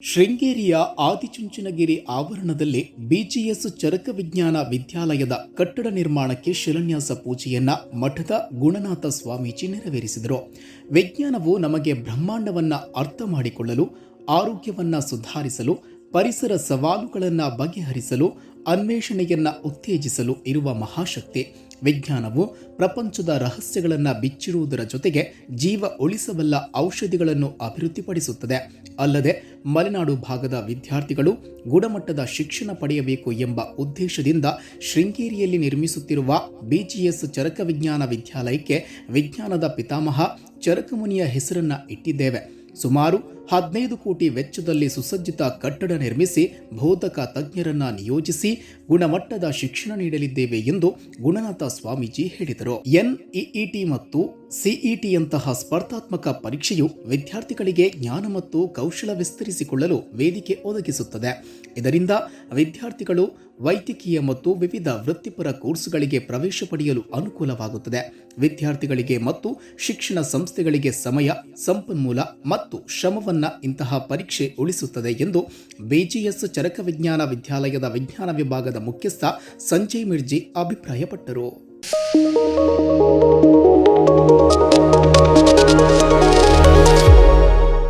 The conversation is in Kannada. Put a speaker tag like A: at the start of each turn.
A: ಶೃಂಗೇರಿಯ ಆದಿಚುಂಚನಗಿರಿ ಆವರಣದಲ್ಲಿ ಬಿಜಿಎಸ್ ಚರಕ ವಿಜ್ಞಾನ ವಿದ್ಯಾಲಯದ ಕಟ್ಟಡ ನಿರ್ಮಾಣಕ್ಕೆ ಶಿಲಾನ್ಯಾಸ ಪೂಜೆಯನ್ನ ಮಠದ ಗುಣನಾಥ ಸ್ವಾಮೀಜಿ ನೆರವೇರಿಸಿದರು. ವಿಜ್ಞಾನವು ನಮಗೆ ಬ್ರಹ್ಮಾಂಡವನ್ನ ಅರ್ಥ ಮಾಡಿಕೊಳ್ಳಲು, ಆರೋಗ್ಯವನ್ನ ಸುಧಾರಿಸಲು ಪರಿಸರ ಸವಾಲುಗಳನ್ನು ಬಗೆಹರಿಸಲು, ಅನ್ವೇಷಣೆಯನ್ನು ಉತ್ತೇಜಿಸಲು ಇರುವ ಮಹಾಶಕ್ತಿ. ವಿಜ್ಞಾನವು ಪ್ರಪಂಚದ ರಹಸ್ಯಗಳನ್ನು ಬಿಚ್ಚಿರುವುದರ ಜೊತೆಗೆ ಜೀವ ಉಳಿಸಬಲ್ಲ ಔಷಧಿಗಳನ್ನು ಅಭಿವೃದ್ಧಿಪಡಿಸುತ್ತದೆ. ಅಲ್ಲದೆ, ಮಲೆನಾಡು ಭಾಗದ ವಿದ್ಯಾರ್ಥಿಗಳು ಗುಣಮಟ್ಟದ ಶಿಕ್ಷಣ ಪಡೆಯಬೇಕು ಎಂಬ ಉದ್ದೇಶದಿಂದ ಶೃಂಗೇರಿಯಲ್ಲಿ ನಿರ್ಮಿಸುತ್ತಿರುವ ಬಿಜಿಎಸ್ ಚರಕ ವಿಜ್ಞಾನ ವಿದ್ಯಾಲಯಕ್ಕೆ ವಿಜ್ಞಾನದ ಪಿತಾಮಹ ಚರಕಮುನಿಯ ಹೆಸರನ್ನು ಇಟ್ಟಿದ್ದೇವೆ. ಸುಮಾರು ಹದಿನೈದು ಕೋಟಿ ವೆಚ್ಚದಲ್ಲಿ ಸುಸಜ್ಜಿತ ಕಟ್ಟಡ ನಿರ್ಮಿಸಿ ಬೋಧಕ ತಜ್ಞರನ್ನ ನಿಯೋಜಿಸಿ ಗುಣಮಟ್ಟದ ಶಿಕ್ಷಣ ನೀಡಲಿದ್ದೇವೆ ಎಂದು ಗುಣನಾಥ ಸ್ವಾಮೀಜಿ ಹೇಳಿದರು. ಎನ್ಇಇಟಿ ಮತ್ತು ಸಿಇಟಿಯಂತಹ ಸ್ಪರ್ಧಾತ್ಮಕ ಪರೀಕ್ಷೆಯು ವಿದ್ಯಾರ್ಥಿಗಳಿಗೆ ಜ್ಞಾನ ಮತ್ತು ಕೌಶಲ ವಿಸ್ತರಿಸಿಕೊಳ್ಳಲು ವೇದಿಕೆ ಒದಗಿಸುತ್ತದೆ. ಇದರಿಂದ ವಿದ್ಯಾರ್ಥಿಗಳು ವೈದ್ಯಕೀಯ ಮತ್ತು ವಿವಿಧ ವೃತ್ತಿಪರ ಕೋರ್ಸ್ಗಳಿಗೆ ಪ್ರವೇಶ ಪಡೆಯಲು ಅನುಕೂಲವಾಗುತ್ತದೆ. ವಿದ್ಯಾರ್ಥಿಗಳಿಗೆ ಮತ್ತು ಶಿಕ್ಷಣ ಸಂಸ್ಥೆಗಳಿಗೆ ಸಮಯ, ಸಂಪನ್ಮೂಲ ಮತ್ತು ಶ್ರಮವನ್ನ ಇಂತಹ ಪರೀಕ್ಷೆ ಉಳಿಸುತ್ತದೆ ಎಂದು ಬಿಜಿಎಸ್ ಚರಕ ವಿಜ್ಞಾನ ವಿದ್ಯಾಲಯದ ವಿಜ್ಞಾನ ವಿಭಾಗದ ಮುಖ್ಯಸ್ಥ ಸಂಜಯ್ ಮಿರ್ಜಿ ಅಭಿಪ್ರಾಯಪಟ್ಟರು.